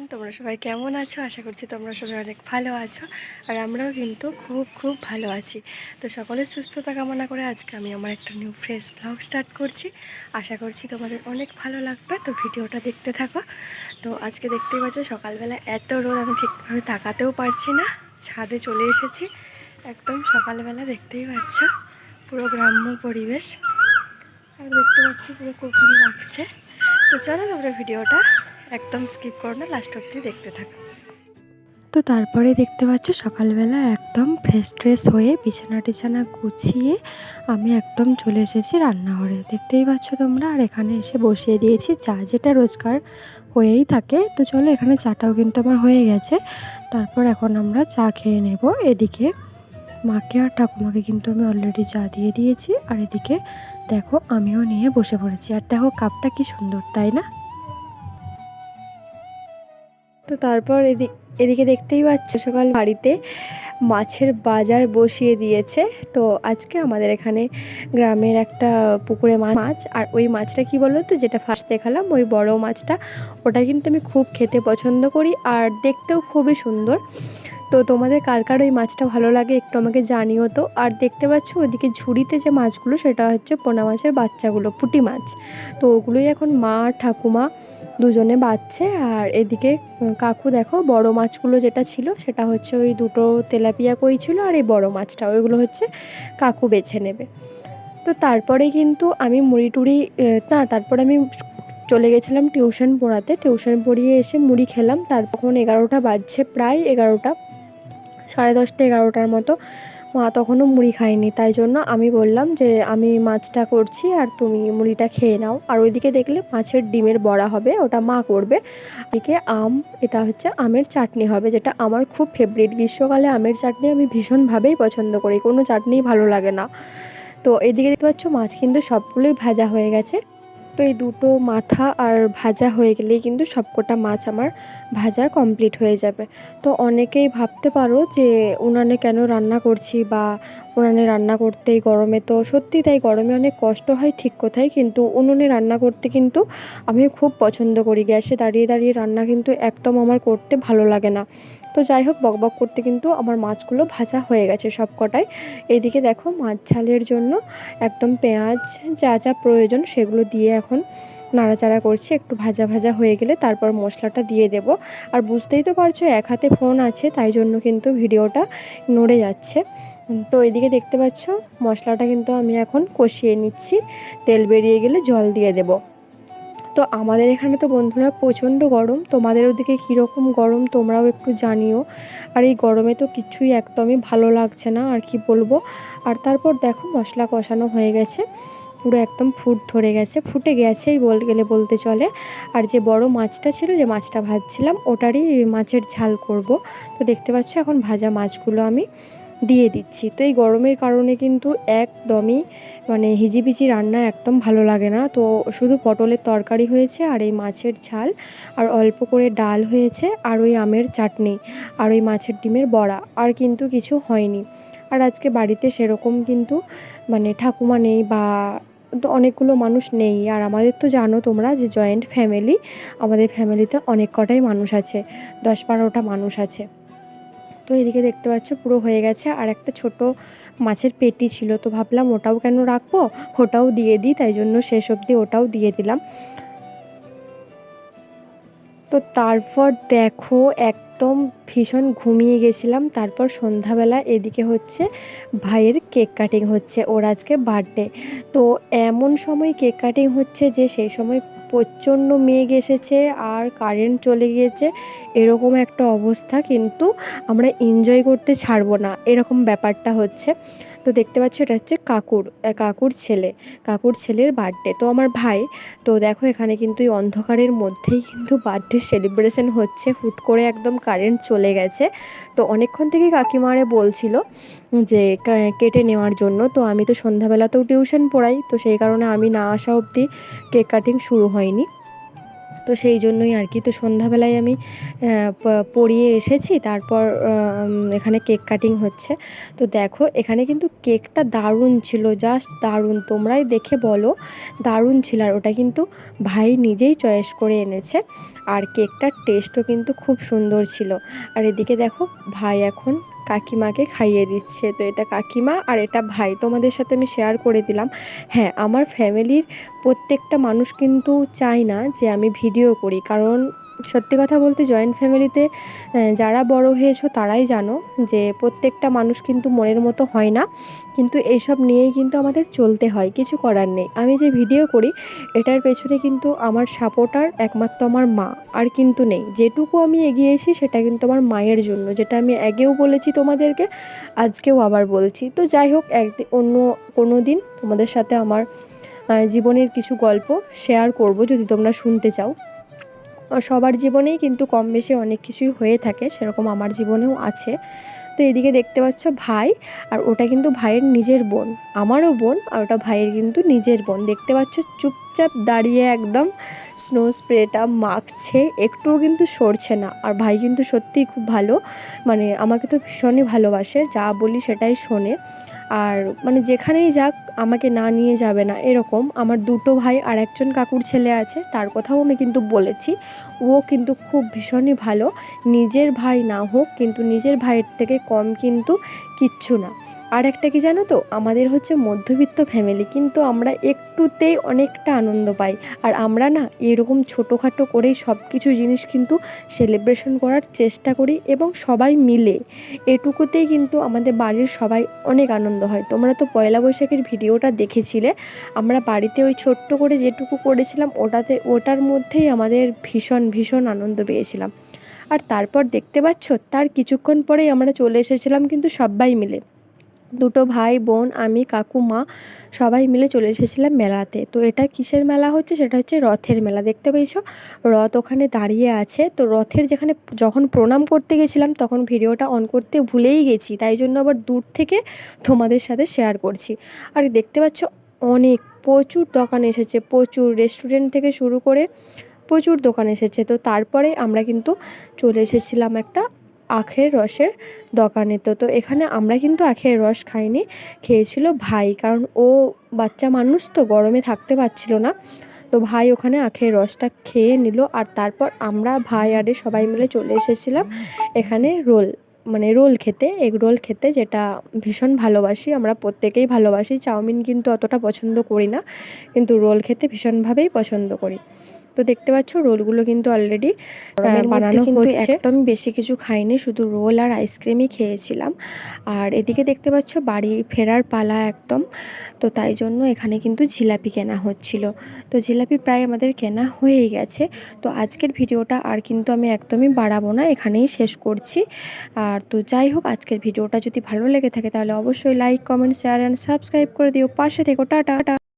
Everyone তোমরা সবাই কেমন আছো? আশা করছি তোমরা সবাই অনেক ভালো আছো। আর আমরাও কিন্তু খুব খুব ভালো আছি। তো সকলের সুস্থতা কামনা করে আজকে আমি আমার একটা নিউ ফ্রেশ ব্লগ স্টার্ট করছি। আশা করছি তোমাদের অনেক ভালো লাগবে। তো ভিডিওটা দেখতে থাকো। তো আজকে দেখতেই পাচ্ছ, সকালবেলা এত রোদ, আমি ঠিকভাবে তাকাতেও পারছি না। ছাদে চলে এসেছি। একদম সকালবেলা দেখতেই পাচ্ছ, পুরো গ্রাম্য পরিবেশ। আর দেখতে পাচ্ছি পুরো কোকিল লাগছে। তো চলো তোমরা ভিডিওটা একদম স্কিপ করো না লাস্ট অব্দি দেখতে থাকো। তো তারপরে দেখতে পাচ্ছ সকালবেলা একদম ফ্রেশ ট্রেশ হয়ে বিছানা টিছানা গুছিয়ে আমি একদম চলে এসেছি রান্নাঘরে। দেখতেই পাচ্ছ তোমরা, আর এখানে এসে বসিয়ে দিয়েছি চা, যেটা রোজগার হয়েই থাকে। তো চলো, এখানে চাটাও কিন্তু আমার হয়ে গেছে। তারপর এখন আমরা চা খেয়ে নেব। এদিকে মাকে আর ঠাকুমাকে কিন্তু আমি অলরেডি চা দিয়ে দিয়েছি। আর এদিকে দেখো, আমিও নিয়ে বসে পড়েছি। আর দেখো, কাপটা কি সুন্দর, তাই না? তো তারপর এদিক এদিকে দেখতেই পাচ্ছ সকাল বাড়িতে মাছের বাজার বসিয়ে দিয়েছে। তো আজকে আমাদের এখানে গ্রামের একটা পুকুরে মাছ আর ওই মাছটা কি বলো তো যেটা ফার্স্ট দেখালাম, ওই বড় মাছটা, ওটা কিন্তু আমি খুব খেতে পছন্দ করি আর দেখতেও খুবই সুন্দর। তো তোমাদের কার কার ওই মাছটা ভালো লাগে একটু আমাকে জানিও তো। আর দেখতে পাচ্ছ ওদিকে ঝুড়িতে যে মাছগুলো, সেটা হচ্ছে পোনা মাছের বাচ্চাগুলো, পুঁটি মাছ। তো ওগুলোই এখন মা ঠাকুমা দুজনে বাচ্ছে। আর এদিকে কাকু দেখো, বড় মাছগুলো যেটা ছিল, সেটা হচ্ছে ওই দুটো তেলাপিয়া কই ছিল আর এই বড় মাছটা, ওইগুলো হচ্ছে কাকু বেছে নেবে। তো তারপরে কিন্তু আমি মুড়ি টুড়ি না, তারপরে আমি চলে গেছিলাম টিউশন পড়াতে। টিউশন পড়িয়ে এসে মুড়ি খেলাম। তারপর এগারোটা বাজছে, প্রায় এগারোটা, সাড়ে দশটা, এগারোটার মতো। মা তখনও মুড়ি খায়নি, তাই জন্য আমি বললাম যে আমি মাছটা করছি আর তুমি মুড়িটা খেয়ে নাও। আর ওইদিকে দেখলে মাছের ডিমের বড়া হবে, ওটা মা করবে। এদিকে আম, এটা হচ্ছে আমের চাটনি হবে, যেটা আমার খুব ফেভারিট গ্রীষ্মকালে আমের চাটনি আমি ভীষণভাবেই পছন্দ করি, কোনো চাটনিই ভালো লাগে না। তো এদিকে দেখতে পাচ্ছ মাছ কিন্তু সবগুলোই ভাজা হয়ে গেছে। তো এই দুটো মাথা আর ভাজা হয়ে গেলেই কিন্তু সবকটা মাছ আমার ভাজা কমপ্লিট হয়ে যাবে। তো অনেকেই ভাবতে পারো যে উনানে কেন রান্না করছি বা উনানে রান্না করতে এই গরমে, তো সত্যি তাই গরমে অনেক কষ্ট হয় ঠিক কোথায় কিন্তু উনুনে রান্না করতে কিন্তু আমি খুব পছন্দ করি। গ্যাসে দাঁড়িয়ে দাঁড়িয়ে রান্না কিন্তু একদম আমার করতে ভালো লাগে না। তো যাই হোক বকবক করতে কিন্তু আমার মাছগুলো ভাজা হয়ে গেছে সব কটাই এদিকে দেখো মাছ ঝালের জন্য একদম পেঁয়াজ যা যা প্রয়োজন সেগুলো দিয়ে এখন নাড়াচাড়া করছি, একটু ভাজা ভাজা হয়ে গেলে তারপর মশলাটা দিয়ে দেব। আর বুঝতেই তো পারছ, এক হাতে ফোন আছে, তাই জন্য কিন্তু ভিডিওটা নড়ে যাচ্ছে। তো এদিকে দেখতে পাচ্ছ, মশলাটা কিন্তু আমি এখন কষিয়ে নিচ্ছি, তেল বেরিয়ে গেলে জল দিয়ে দেবো। তো আমাদের এখানে তো বন্ধুরা প্রচণ্ড গরম, তোমাদের ওদিকে কীরকম গরম তোমরাও একটু জানিও। আর এই গরমে তো কিছুই একদমই ভালো লাগছে না, আর কি বলব। আর তারপর দেখো মশলা কষানো হয়ে গেছে। পুরো একদম ফুট ধরে গেছে, ফুটে গেছেই বল, গেলে বলতে চলে। আর যে বড় মাছটা ছিল, যে মাছটা ভাজছিলাম, ওটারই মাছের ঝাল করব। তো দেখতে পাচ্ছ, এখন ভাজা মাছগুলো আমি দিয়ে দিচ্ছি। তো এই গরমের কারণে কিন্তু একদমই মানে হিজিবিজি রান্না একদম ভালো লাগে না। তো শুধু পটলের তরকারি হয়েছে আর এই মাছের ঝাল, আর অল্প করে ডাল হয়েছে, আর ওই আমের চাটনি, আর ওই মাছের ডিমের বড়া, আর কিন্তু কিছু হয়নি। আর আজকে বাড়িতে সেরকম কিন্তু মানে ঠাকুমা নেই বা অনেকগুলো মানুষ নেই। আর আমাদের তো জানো তোমরা যে জয়েন্ট ফ্যামিলি আমাদের ফ্যামিলিতে অনেক কটাই মানুষ আছে, দশ বারোটা মানুষ আছে। তো এদিকে দেখতে পাচ্ছ পুরো হয়ে গেছে। আর একটা ছোট মাছের পেটি ছিল, তো ভাবলাম ওটাও কেন রাখব? ওটাও দিয়ে দিই, তাই জন্য শেষ অবধি ওটাও দিয়ে দিলাম। তো তারপর দেখো একদম ভীষণ ঘুমিয়ে গেছিলাম, তারপর সন্ধ্যাবেলা এদিকে হচ্ছে ভাইয়ের কেক কাটিং হচ্ছে, ওর আজকে বার্থডে তো এমন সময় কেক কাটিং হচ্ছে যে সেই সময় প্রচণ্ড মেঘ এসেছে আর কারেন্ট চলে গিয়েছে, এরকম একটা অবস্থা কিন্তু আমরা এনজয় করতে ছাড়বো না, এরকম ব্যাপারটা হচ্ছে। তো দেখতে পাচ্ছ এটা হচ্ছে কাকুর কাকুর ছেলে, কাকুর ছেলের বার্থডে তো আমার ভাই, তো দেখো এখানে কিন্তু এই অন্ধকারের মধ্যেই কিন্তু বার্থডে সেলিব্রেশন হচ্ছে, হুট করে একদম কারেন্ট চলে গেছে। তো অনেকক্ষণ থেকে কাকিমারে বলছিল যে কেটে নেওয়ার জন্য। তো আমি তো সন্ধ্যাবেলাতেও টিউশন পড়াই, তো সেই কারণে আমি না আসা অবধি কেক কাটিং শুরু হয়নি। তো সেই জন্যই আর কি। তো সন্ধ্যাবেলায় আমি পড়িয়ে এসেছি। তারপর এখানে কেক কাটিং হচ্ছে। তো দেখো, এখানে কিন্তু কেকটা দারুণ ছিল। জাস্ট দারুণ। তোমরাই দেখে বলো, দারুণ ছিল। আর ওটা কিন্তু ভাই নিজেই চয়েস করে এনেছে। আর কেকটার টেস্টও কিন্তু খুব সুন্দর ছিল। আর এদিকে দেখো, ভাই এখন কাকিমাকে খাইয়ে দিচ্ছে। তো এটা কাকিমা আর এটা ভাই। তোমাদের সাথে আমি শেয়ার করে দিলাম। হ্যাঁ আমার ফ্যামিলির প্রত্যেকটা মানুষ কিন্তু চায় না যে আমি ভিডিও করি। কারণ সত্যি কথা বলতে জয়েন্ট ফ্যামিলিতে যারা বড় হয়েছো তারাই জানো যে প্রত্যেকটা মানুষ কিন্তু মনের মতো হয় না। কিন্তু এইসব নিয়েই কিন্তু আমাদের চলতে হয়, কিছু করার নেই। আমি যে ভিডিও করি, এটার পেছনে কিন্তু আমার সাপোর্টার একমাত্র আমার মা, আর কিন্তু নেই। যেটুকু আমি এগিয়ে এসি সেটা কিন্তু আমার মায়ের জন্য। যেটা আমি আগেও বলেছি তোমাদেরকে, আজকেও আবার বলছি। তো যাই হোক একদিন অন্য কোনো দিন তোমাদের সাথে আমার জীবনের কিছু গল্প শেয়ার করব, যদি তোমরা শুনতে চাও। সবার জীবনেই কিন্তু কম বেশি অনেক কিছুই হয়ে থাকে, সেরকম আমার জীবনেও আছে। তো এদিকে দেখতে পাচ্ছ ভাই, আর ওটা কিন্তু ভাইয়ের নিজের বোন, আমারও বোন, আর ওটা ভাইয়ের কিন্তু নিজের বোন। দেখতে পাচ্ছ চুপচাপ দাঁড়িয়ে একদম স্নো স্প্রেটা মাখছে, একটুও কিন্তু সরছে না। আর ভাই কিন্তু সত্যিই খুব ভালো মানে আমাকে তো ভীষণই ভালোবাসে, যা বলি সেটাই শোনে। আর মানে যেখানেই যাক, আমাকে না নিয়ে যাবে না, এরকম। আমার দুটো ভাই আর একজন কাকুর ছেলে আছে, তার কথাও আমি কিন্তু বলেছি। ও কিন্তু খুব ভীষণই ভালো। নিজের ভাই না হোক, কিন্তু নিজের ভাইয়ের থেকে কম কিন্তু কিচ্ছু না। আর একটা কি জানো তো? আমাদের হচ্ছে মধ্যবিত্ত ফ্যামিলি কিন্তু আমরা একটুতেই অনেকটা আনন্দ পাই। আর আমরা না এরকম ছোটোখাটো করেই সব কিছু জিনিস কিন্তু সেলিব্রেশন করার চেষ্টা করি এবং সবাই মিলে। এটুকুতেই কিন্তু আমাদের বাড়ির সবাই অনেক আনন্দ হয়। তোমরা তো পয়লা বৈশাখের ভিডিওটা দেখেছিলে। আমরা বাড়িতে ওই ছোট্ট করে যেটুকু করেছিলাম ওটাতে, ওটার মধ্যেই আমাদের ভীষণ ভীষণ আনন্দ পেয়েছিলাম। আর তারপর দেখতে পাচ্ছ, তার কিছুক্ষণ পরেই আমরা চলে এসেছিলাম কিন্তু সবাই মিলে। দুটো ভাই, বোন, আমি, কাকু, মা সবাই মিলে চলে এসেছিলাম মেলাতে। তো এটা কিসের মেলা হচ্ছে? সেটা হচ্ছে রথের মেলা। দেখতে পেয়েছ? রথ ওখানে দাঁড়িয়ে আছে। তো রথের যেখানে যখন প্রণাম করতে গেছিলাম, তখন ভিডিওটা অন করতে ভুলেই গেছি। তাই জন্য আবার দূর থেকে তোমাদের সাথে শেয়ার করছি। আর দেখতে পাচ্ছ, অনেক প্রচুর দোকান এসেছে। প্রচুর রেস্টুরেন্ট থেকে শুরু করে প্রচুর দোকান এসেছে। তো তারপরে আমরা কিন্তু চলে এসেছিলাম একটা আখের রসের দোকানে তো তো এখানে আমরা কিন্তু আখের রস খাইনি, খেয়েছিল ভাই। কারণ ও বাচ্চা মানুষ তো, গরমে থাকতে পারছিল না। তো ভাই ওখানে আখের রসটা খেয়ে নিল আর তারপর আমরা ভাই আরে সবাই মিলে চলে এসেছিলাম এখানে রোল মানে রোল খেতে, এগ রোল খেতে, যেটা ভীষণ ভালোবাসি। আমরা প্রত্যেকেই ভালোবাসি, চাউমিন কিন্তু অতটা পছন্দ করি না, কিন্তু রোল খেতে ভীষণভাবেই পছন্দ করি। তো দেখতে পাচ্ছ রোলগুলো কিন্তু অলরেডি বানানো হচ্ছে। একদমই বেশি কিছু খাইনি শুধু রোল আর আইসক্রিমই খেয়েছিলাম। আর এদিকে দেখতে পাচ্ছ বাড়ি ফেরার পালা একদম। তো তাই জন্য এখানে কিন্তু জিলাপি কেনা হচ্ছিল। তো জিলাপি প্রায় আমাদের কেনা হয়েই গেছে। তো আজকের ভিডিওটা আর কিন্তু আমি একদমই বাড়াবো না এখানেই শেষ করছি। আর তো যাই হোক আজকের ভিডিওটা যদি ভালো লেগে থাকে তাহলে অবশ্যই like comment share and subscribe করে দিও। পাশে থেকো টাটা।